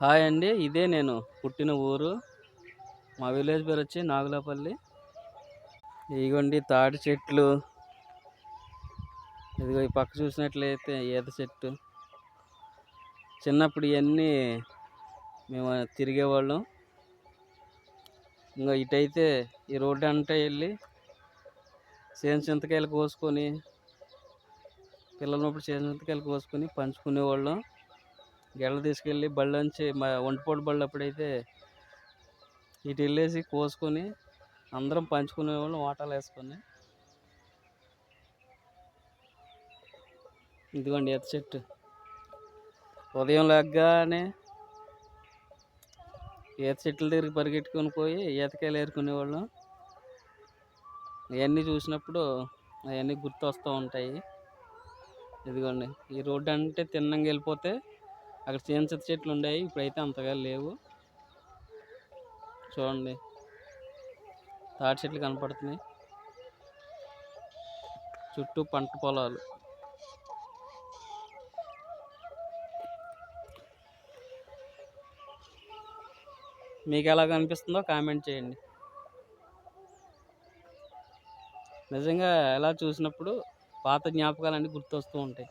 Hi అండి ఇదే నేను పుట్టిన ఊరు. మా విలేజ్ పేరు వచ్చి నాగులపల్లి. ఇదిగోండి తాటి చెట్లు. ఇదిగో ఈ పక్క చూసినట్లయితే ఈత చెట్టు. చిన్నప్పుడు ఇవన్నీ మేము తిరిగేవాళ్ళం. ఇంకా ఇటైతే ఈ రోడ్డు అంతా వెళ్ళి సేను చింతకాయలు కోసుకొని పిల్లలప్పుడు చేసిన చింతకాయలు కోసుకొని పంచుకునేవాళ్ళం. గెల్ల తీసుకెళ్ళి బళ్ళలోంచి మా వంటపోటు బళ్ళు అప్పుడైతే ఇటు వెళ్ళేసి కోసుకొని అందరం పంచుకునేవాళ్ళం వాటాలు వేసుకొని. ఇదిగోండి ఎత్త చెట్టు. ఉదయం లెగ్గానే ఈత చెట్ల దగ్గరికి పరిగెట్టుకొని పోయి ఈతకాయలు ఏరుకునేవాళ్ళం ఇవన్నీ చూసినప్పుడు అవన్నీ గుర్తు వస్తూ ఉంటాయి. ఇదిగోండి ఈ రోడ్డు అంటే తిన్నంగా వెళ్ళిపోతే అక్కడ చేంచత చెట్లు ఉండేవి ఇప్పుడైతే అంతగా లేవు. చూడండి. తాటి చెట్లు కనపడుతున్నాయి. చుట్టూ పంట పొలాలు. మీకు ఎలా కనిపిస్తుందో కామెంట్ చేయండి. నిజంగా ఎలా చూసినప్పుడు పాత జ్ఞాపకాలన్నీ గుర్తొస్తూ ఉంటాయి.